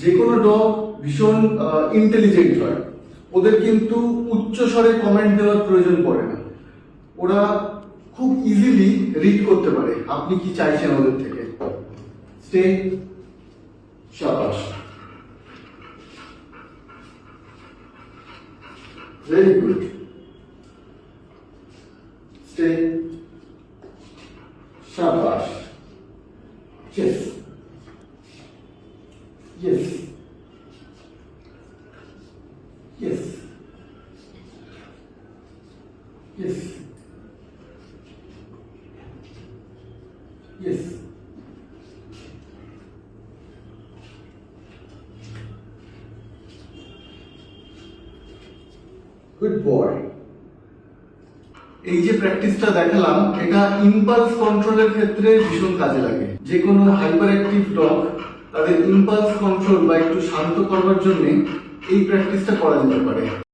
যে কোনো ডগ ভীষণ ইন্টেলিজেন্ট হয়। ওদের কিন্তু উচ্চ স্বরে কমেন্ট দেওয়ার প্রয়োজন পড়ে না। ওরা খুব ইজিলি রিড করতে পারে, আপনি কি চাইছেন ওদের থেকে? স্টে শাবাশ ভেরি গুড স্টে শাবাশ Yes. Yes. Yes. Yes. Yes. Good boy. এই যে প্র্যাকটিসটা দেখালাম, এটা ইম্পালস কন্ট্রোলের ক্ষেত্রে ভীষণ কাজে লাগে যে কোনো হাইপার অ্যাক্টিভ ডগ তাদের ইম্পালস কন্ট্রোল বা একটু শান্ত করবার জন্যে এই প্র্যাকটিসটা করা যেতে পারে।